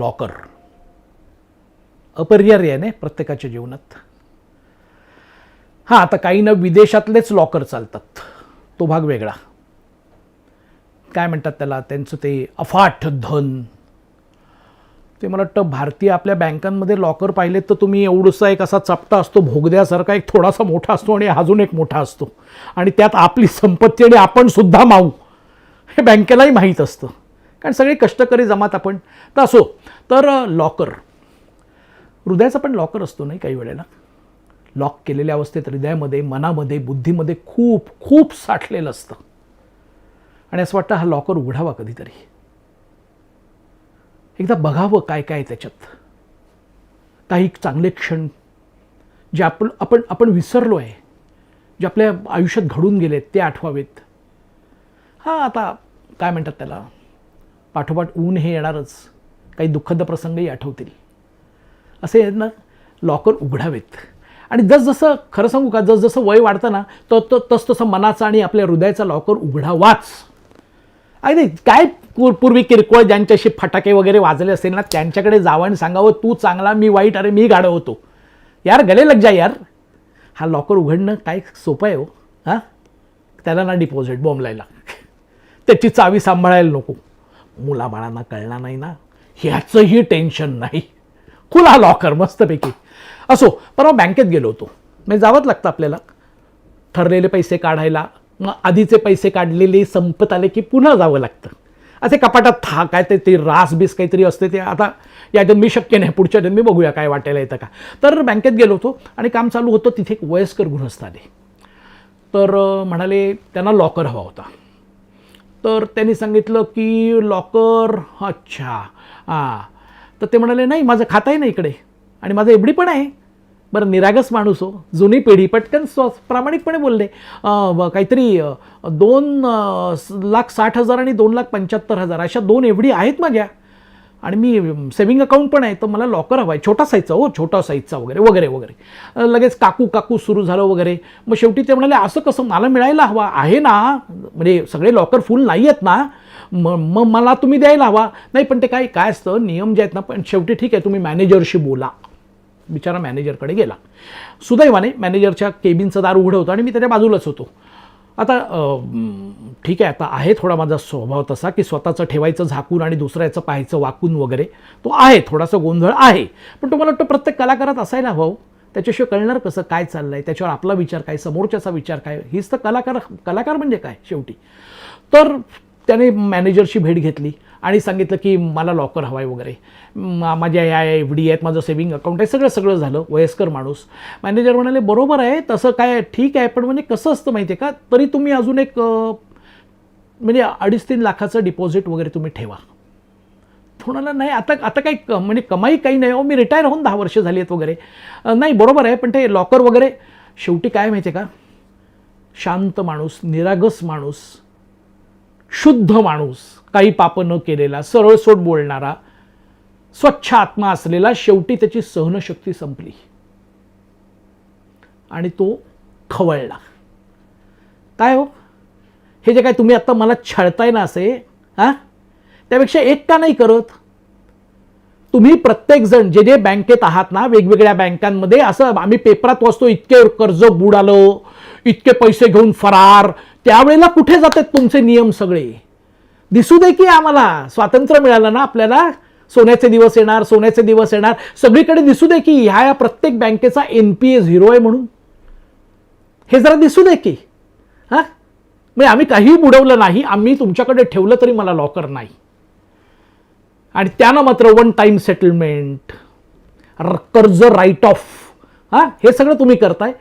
Locker अपरिहार्य आहे ना प्रत्येकाच्या जीवनात. हां आता काही ना विदेशातलेच लॉकर चालतात. तो भाग वेगळा. काय म्हणतात त्याला? त्यांचं ते अफाट धन. ते मला वाटतं भारतीय आपल्या बँकांमध्ये लॉकर पाहिलेत तर तुम्ही एवढंसा एक असा चपटा असतो भोगद्यासारखा एक थोडासा मोठा असतो आणि अजून एक मोठा असतो. आणि त्यात आपली संपत्ती आणि आपण सुद्धा माऊ. हे बँकेलाही माहीत असतं. कारण सगळे कष्टकरी जमात आपण. तर असो तर लॉकर. हृदयाचा पण लॉकर असतो नाही काही वेळेला. लॉक केलेल्या अवस्थेत हृदयामध्ये मनामध्ये बुद्धीमध्ये खूप खूप साठलेलं असतं. आणि असं वाटतं हा लॉकर उघडावा कधीतरी. एकदा बघावं काय काय त्याच्यात. काही चांगले क्षण जे आपण आपण आपण विसरलो आहे जे आपल्या आयुष्यात घडून गेलेत ते आठवावेत. हां आता काय म्हणतात त्याला? पाठोपाठ ऊन हे येणारच. काही दुःखद प्रसंगही आठवतील. असे आहेत ना लॉकर उघडावेत. आणि जसजसं खरं सांगू का जसजसं वय वाढतं ना तस तो तस तसं मनाचा आणि आपल्या हृदयाचा लॉकर उघडावाच. अगदी काय पूर्वी किरकोळ ज्यांच्याशी फटाके वगैरे वाजले असेल ना त्यांच्याकडे जावं आणि सांगावं तू चांगला मी वाईट अरे मी गाडं होतो. यार गले लग जा यार. हा लॉकर उघडणं काय सोपं आहे हो हां? त्याला ना डिपॉझिट बॉम्बलायला त्याची चावी सांभाळायला नको. मुलाबाळांना कळणार नाही ना? ह्याचंही टेन्शन नाही. खुला लॉकर मस्तपैकी. असो परवा बँकेत गेलो होतो. म्हणजे जावंच लागतं आपल्याला. ठरलेले पैसे काढायला. मग आधीचे पैसे काढलेले संपत आले की पुन्हा जावं लागतं. असे कपाटात था काय ते ते रास बीस काहीतरी असते ते. आता या जन्मी शक्य नाही पुढच्या जन्मी बघूया काय वाटायला येतं का. तर बँकेत गेलो होतो आणि काम चालू होतं तिथे एक वयस्कर गृहस्थ आले. तर म्हणाले त्यांना लॉकर हवा होता. तर त्यांनी सांगितलं की लॉकर अच्छा. हां तर ते म्हणाले नाही माझं खातं आहे ना इकडे आणि माझं एवढी पण आहे. बरं निरागस माणूस हो. जुनी पिढी पटकन स्व प्रामाणिकपणे बोलले. ब- काहीतरी दोन लाख साठ हजार आणि दोन लाख पंच्याहत्तर हजार अशा दोन एवढी आहेत माझ्या आणि मी सेव्हिंग अकाउंट पण आहे तर मला लॉकर हवा आहे. छोटा साईजचा हो छोटा साईजचा वगैरे वगैरे वगैरे. लगेच काकू काकू सुरू झालं वगैरे. मग शेवटी ते म्हणाले असं कसं मला मिळायला हवा? आहे ना. म्हणजे सगळे लॉकर फुल नाही आहेत ना. मग मग मला तुम्ही द्यायला हवा. नाही पण ते काय काय असतं? नियम जे आहेत ना पण शेवटी ठीक आहे तुम्ही मॅनेजरशी बोला. बिचारा मॅनेजरकडे गेला. सुदैवाने मॅनेजरच्या केबिनचं दार उघडं होतं आणि मी त्याच्या बाजूलाच होतो. आता ठीक आहे आता आहे थोडा माझा स्वभाव तसा की स्वतःचं ठेवायचं झाकून आणि दुसऱ्याचं पाहायचं वाकून वगैरे. तो आहे थोडासा गोंधळ आहे. पण तुम्हाला वाटतं प्रत्येक कलाकारात असायला हवं? त्याच्याशिवाय कळणार कसं काय चाललं आहे त्याच्यावर आपला विचार काय? समोरच्याचा विचार काय? हीच तर कलाकार कलाकार म्हणजे काय शेवटी? तर त्याने मॅनेजरशी भेट घेतली. आणि सांगितलं की मला लॉकर हवा आहे वगैरे. मा- माझ्या या एफ डी आहेत माझं सेव्हिंग अकाउंट आहे सगळं सगळं झालं वयस्कर माणूस. मॅनेजर म्हणाले बरोबर आहे तसं काय ठीक आहे पण म्हणजे कसं असतं माहिती आहे का तरी तुम्ही अजून एक म्हणजे अडीच तीन लाखाचं डिपॉझिट वगैरे तुम्ही ठेवा. थोडाला नाही आता आता काही क- म्हणजे कमाई काही नाही हो मी रिटायर होऊन दहा वर्ष झाली आहेत वगैरे. नाही बरोबर आहे पण ते लॉकर वगैरे शेवटी काय माहिती आहे का शांत माणूस निरागस माणूस शुद्ध माणूस काही पापं न केलेला सरळसोट बोलणारा स्वच्छ आत्मा असलेला शेवटी त्याची सहनशक्ती संपली. आणि तो खवळला. काय हो? हे जे काय तुम्ही आत्ता मला छळताय ना असे हां? त्यापेक्षा एक का नाही करत? तुम्ही प्रत्येकजण जे जे बँकेत आहात ना वेगवेगळ्या बँकांमध्ये असं आम्ही पेपरात वाचतो इतके कर्ज बुडालो इतके पैसे घेऊन फरार त्यावेळेला कुठे जातात तुमचे नियम सगळे? दिसू दे की आम्हाला. स्वातंत्र्य मिळालं ना आपल्याला? सोन्याचे दिवस येणार सोन्याचे दिवस येणार. सगळीकडे दिसू दे की ह्या या प्रत्येक बँकेचा एन पी ए झिरो आहे म्हणून. हे जरा दिसू दे की. हां? म्हणजे आम्ही काहीही बुडवलं नाही आम्ही तुमच्याकडे ठेवलं तरी मला लॉकर नाही. आणि त्यानं मात्र वन टाईम सेटलमेंट कर्ज राईट ऑफ हां? हे सगळं तुम्ही करताय.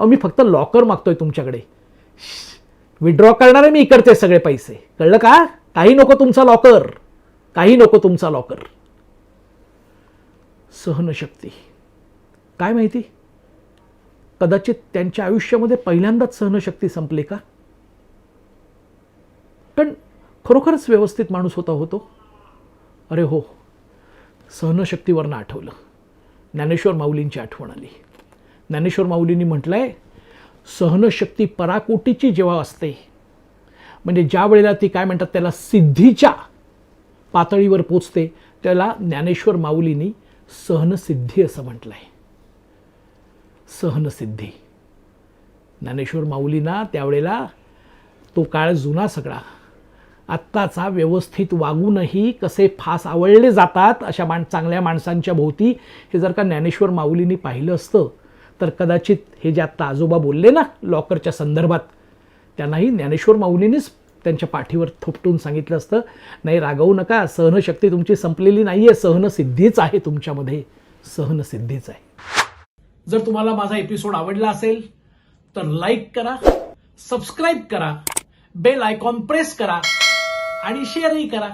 मी फक्त लॉकर मागतोय तुमच्याकडे. विड्रॉ करणारे मी इकडचे सगळे पैसे. कळलं का? काही नको तुमचा लॉकर. काही नको तुमचा लॉकर. सहनशक्ती. काय माहिती? कदाचित त्यांच्या आयुष्यामध्ये पहिल्यांदाच सहनशक्ती संपली का? पण खरोखरच व्यवस्थित माणूस होता होतो अरे हो. सहनशक्तीवरनं आठवलं. ज्ञानेश्वर माऊलींची आठवण आली. ज्ञानेश्वर माऊलींनी म्हटलंय सहनशक्ती पराकोटीची जेव्हा असते म्हणजे ज्या वेळेला ती काय म्हणतात त्याला सिद्धीच्या पातळीवर पोचते त्याला ज्ञानेश्वर माऊलींनी सहनसिद्धी असं म्हटलं आहे सहनसिद्धी. ज्ञानेश्वर माऊलींना त्यावेळेला तो काळ जुना सगळा. आत्ताचा व्यवस्थित वागूनही कसे फास आवळले जातात अशा माण चांगल्या माणसांच्या भोवती हे जर का ज्ञानेश्वर माऊलींनी पाहिलं असतं तर कदाचित हे जे आत्ता आजोबा बोलले ना लॉकरच्या संदर्भात त्यांनाही ज्ञानेश्वर माऊलींनीच त्यांच्या पाठीवर थोपटून सांगितलं असतं नाही रागवू नका सहनशक्ती तुमची संपलेली नाही आहे सहनसिद्धीच आहे तुमच्यामध्ये सहनसिद्धीच आहे. जर तुम्हाला माझा एपिसोड आवडला असेल तर लाईक करा सबस्क्राईब करा बेल आयकॉन प्रेस करा आणि शेअरही करा.